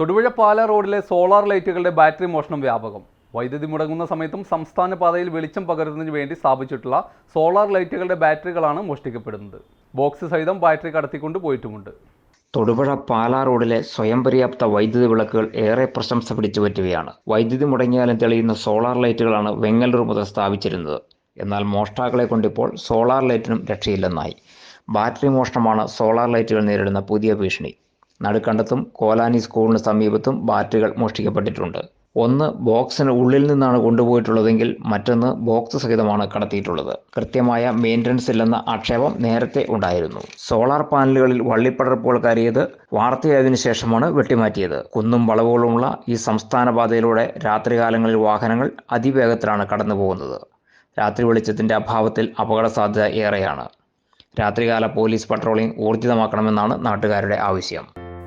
തൊടുപുഴ പാല റോഡിലെ solar ലൈറ്റുകളുടെ battery മോഷണം വ്യാപകം. വൈദ്യുതി മുടങ്ങുന്ന സമയത്തും സംസ്ഥാന പാതയിൽ വെളിച്ചം പകരുന്നതിന് വേണ്ടി സ്ഥാപിച്ചിട്ടുള്ള സോളാർ ലൈറ്റുകളുടെ ബാറ്ററികളാണ് മോഷ്ടിക്കപ്പെടുന്നത്. ബോക്സ് സഹിതം ബാറ്ററി കടത്തിക്കൊണ്ട് പോയിട്ടുമുണ്ട്. തൊടുപുഴ പാലാ റോഡിലെ സ്വയം പര്യാപ്ത വൈദ്യുതി വിളക്കുകൾ ഏറെ പ്രശംസ പിടിച്ചു പറ്റുകയാണ്. വൈദ്യുതി മുടങ്ങിയാലും തെളിയുന്ന സോളാർ ലൈറ്റുകളാണ് വെങ്ങല്ലൂർ മുതൽ സ്ഥാപിച്ചിരുന്നത്. എന്നാൽ മോഷ്ടാക്കളെ കൊണ്ടിപ്പോൾ സോളാർ ലൈറ്റിനും രക്ഷയില്ലെന്നായി. ബാറ്ററി മോഷണമാണ് സോളാർ ലൈറ്റുകൾ നേരിടുന്ന പുതിയ ഭീഷണി. നടുക്കണ്ടത്തും കോലാനി സ്കൂളിന് സമീപത്തും ബാറ്റുകൾ മോഷ്ടിക്കപ്പെട്ടിട്ടുണ്ട്. ഒന്ന് ബോക്സിന് ഉള്ളിൽ നിന്നാണ് കൊണ്ടുപോയിട്ടുള്ളതെങ്കിൽ മറ്റൊന്ന് ബോക്സ് സഹിതമാണ് കടത്തിയിട്ടുള്ളത്. കൃത്യമായ മെയിന്റനൻസ് ഇല്ലെന്ന ആക്ഷേപം നേരത്തെ ഉണ്ടായിരുന്നു. സോളാർ പാനലുകളിൽ വള്ളിപ്പടർപ്പുകൾ കയറിയത് വാർത്തയായതിനു ശേഷമാണ് വെട്ടിമാറ്റിയത്. കുന്നും വളവുകളുമുള്ള ഈ സംസ്ഥാന പാതയിലൂടെ രാത്രികാലങ്ങളിൽ വാഹനങ്ങൾ അതിവേഗത്തിലാണ് കടന്നു പോകുന്നത് രാത്രി വെളിച്ചത്തിന്റെ അഭാവത്തിൽ അപകട സാധ്യത ഏറെയാണ്. രാത്രികാല പോലീസ് പട്രോളിംഗ് ഊർജിതമാക്കണമെന്നാണ് നാട്ടുകാരുടെ ആവശ്യം.